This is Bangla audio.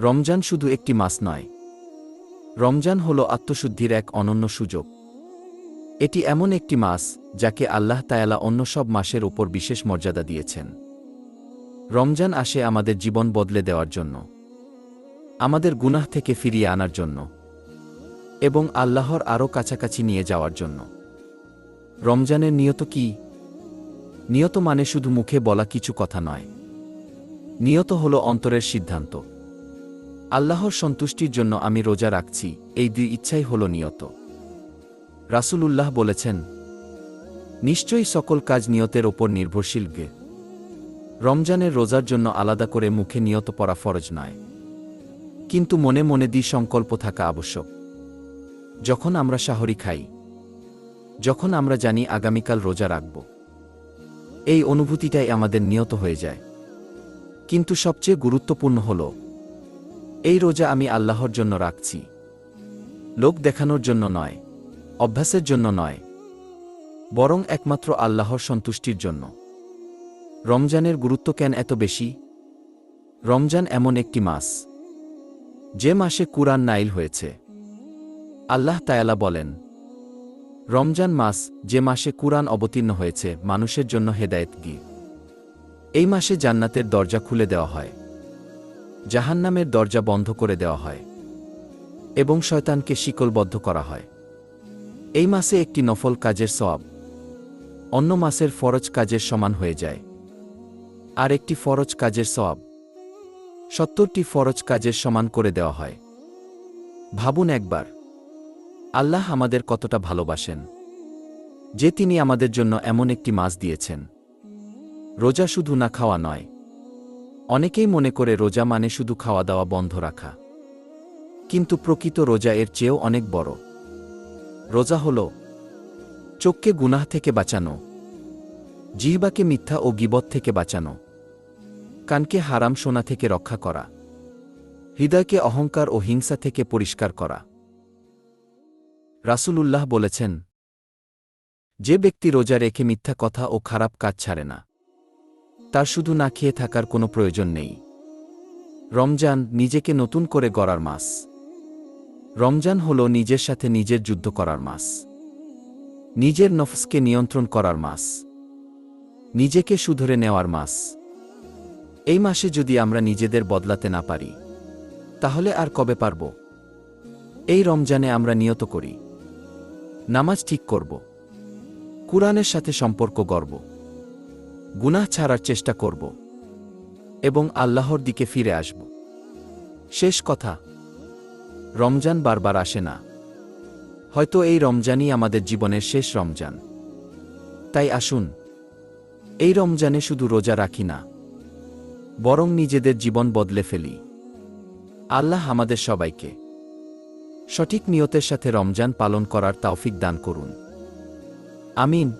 রমজান শুধু একটি মাস নয়। রমজান হল আত্মশুদ্ধির এক অনন্য সুযোগ। এটি এমন একটি মাস যাকে আল্লাহ তায়ালা অন্য সব মাসের ওপর বিশেষ মর্যাদা দিয়েছেন। রমজান আসে আমাদের জীবন বদলে দেওয়ার জন্য, আমাদের গুনাহ থেকে ফিরিয়ে আনার জন্য এবং আল্লাহর আরও কাছাকাছি নিয়ে যাওয়ার জন্য। রমজানের নিয়ত কি? নিয়ত মানে শুধু মুখে বলা কিছু কথা নয়। নিয়ত হল অন্তরের সিদ্ধান্ত। আল্লাহর সন্তুষ্টির জন্য আমি রোজা রাখছি, এই দুই ইচ্ছাই হল নিয়ত। রাসূলুল্লাহ বলেছেন, নিশ্চয়ই সকল কাজ নিয়তের ওপর নির্ভরশীল গে। রমজানের রোজার জন্য আলাদা করে মুখে নিয়ত পড়া ফরজ নয়। কিন্তু মনে মনে দ্বি সংকল্প থাকা আবশ্যক। যখন আমরা শাহরি খাই, যখন আমরা জানি আগামীকাল রোজা রাখব, এই অনুভূতিটাই আমাদের নিয়ত হয়ে যায়। কিন্তু সবচেয়ে গুরুত্বপূর্ণ হল এই রোজা আমি আল্লাহর জন্য রাখছি। লোক দেখানোর জন্য নয়, অভ্যাসের জন্য নয়, বরং একমাত্র আল্লাহর সন্তুষ্টির জন্য। রমজানের গুরুত্ব কেন এত বেশি? রমজান এমন একটি মাস। যে মাসে কুরআন নাইল হয়েছে। আল্লাহ তায়ালা বলেন, রমজান মাস যে মাসে কুরআন অবতীর্ণ হয়েছে মানুষের জন্য হেদায়েত গি এই মাসে জান্নাতের দরজা খুলে দেওয়া হয়। জাহান্নামের দরজা বন্ধ করে দেওয়া হয় এবং শয়তানকে শিকলবদ্ধ করা হয়। এই মাসে একটি নফল কাজের সব অন্য মাসের ফরজ কাজের সমান হয়ে যায়। আর একটি ফরজ কাজের সব সত্তরটি ফরজ কাজের সমান করে দেওয়া হয়। ভাবুন একবার, আল্লাহ আমাদের কতটা ভালোবাসেন, যে তিনি আমাদের জন্য এমন একটি মাস দিয়েছেন। রোজা শুধু না খাওয়া নয় অনেকেই মনে করে রোজা মানে শুধু খাওয়া দাওয়া বন্ধ রাখা। কিন্তু প্রকৃত রোজা এর চেয়েও অনেক বড়। রোজা হল চোখকে গুনাহ থেকে বাঁচানো, জিহবাকে মিথ্যা ও গিবত থেকে বাঁচানো, কানকে হারাম সোনা থেকে রক্ষা করা, হৃদয়কে অহংকার ও হিংসা থেকে পরিষ্কার করা। রাসূলুল্লাহ বলেছেন, যে ব্যক্তি রোজা রেখে মিথ্যা কথা ও খারাপ কাজ ছাড়ে না তার শুধু না খেয়ে থাকার কোনো প্রয়োজন নেই। রমজান নিজেকে নতুন করে গড়ার মাস। রমজান হল নিজের সাথে নিজের যুদ্ধ করার মাস। নিজের নফসকে নিয়ন্ত্রণ করার মাস। নিজেকে শুধরে নেওয়ার মাস। এই মাসে যদি আমরা নিজেদের বদলাতে না পারি, তাহলে আর কবে পারব? এই রমজানে আমরা নিয়ত করি। নামাজ ঠিক করব। কুরআনের সাথে সম্পর্ক গর্ব গুনাহ ছাড়ার চেষ্টা করব এবং আল্লাহর দিকে ফিরে আসব। শেষ কথা, রমজান বারবার আসে না। হয়তো এই রমজানই আমাদের জীবনের শেষ রমজান। তাই আসুন, এই রমজানে শুধু রোজা রাখি না, বরং নিজেদের জীবন বদলে ফেলি। আল্লাহ আমাদের সবাইকে সঠিক নিয়তের সাথে রমজান পালন করার তাওফিক দান করুন। আমিন।